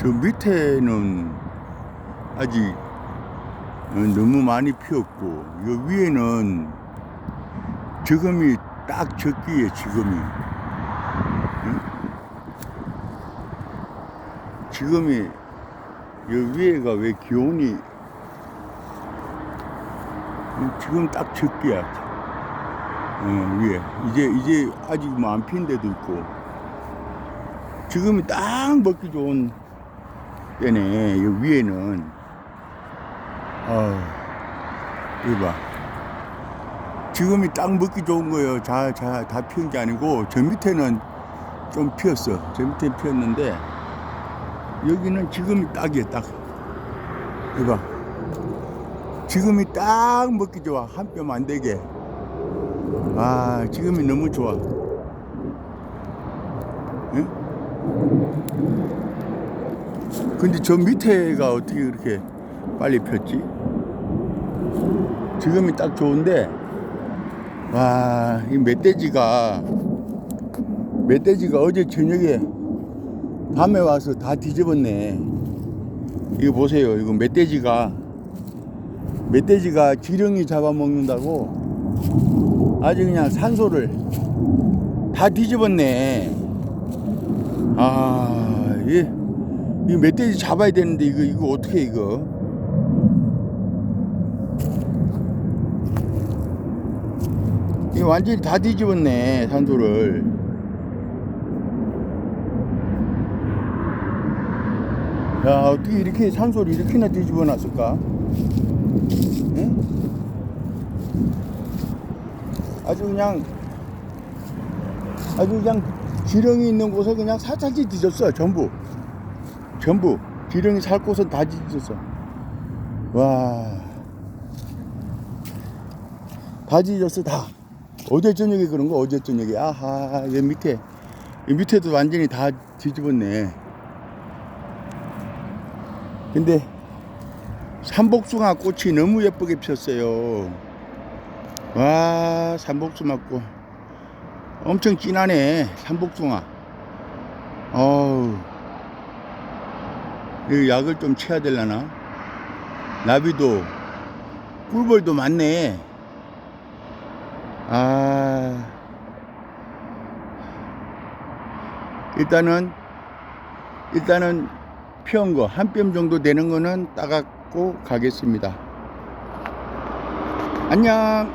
저 밑에는 아직 어, 너무 많이 피었고 요 위에는 지금이 딱 적기에 지금이. 응? 지금이 요 위에가 왜 기온이 응, 지금 딱 적기야. 어, 위에. 이제 이제 아직 뭐안 핀 데도 있고. 지금이 딱 먹기 좋은 때네 이 위에는. 아 이거 봐. 지금이 딱 먹기 좋은 거예요. 자자다 피운 게 아니고 저 밑에는 좀 피었어. 저 밑에 피었는데 여기는 지금이 딱이에요 딱. 이거 봐. 지금이 딱 먹기 좋아 한 뼘 안 되게. 아 지금이 너무 좋아. 응? 근데 저 밑에가 어떻게 그렇게 빨리 폈지? 지금이 딱 좋은데 와, 이 멧돼지가 멧돼지가 어제 저녁에 밤에 와서 다 뒤집었네. 이거 보세요. 이거 멧돼지가 멧돼지가 지렁이 잡아먹는다고 아주 그냥 산소를 다 뒤집었네. 아, 이, 이 멧돼지 잡아야 되는데 이거 이거 어떻게 이거? 이 완전히 다 뒤집었네 산소를. 야 어떻게 이렇게 산소를 이렇게나 뒤집어 놨을까? 응? 아주 그냥 아주 그냥 지렁이 있는 곳에 그냥 살짝씩 뒤졌어 전부 전부 지렁이 살 곳은 다 뒤졌어. 와다 뒤졌어 다. 어제 저녁에 그런 거 어제 저녁에. 아하 여기 밑에. 이 밑에도 완전히 다 뒤집었네. 근데 삼복숭아 꽃이 너무 예쁘게 폈어요. 와 삼복숭아 꽃. 엄청 진하네 삼복숭아. 어우 이 약을 좀 쳐야 되려나? 나비도 꿀벌도 많네. 아. 일단은 일단은 피운 거 한 뼘 정도 되는 거는 따갖고 가겠습니다. 안녕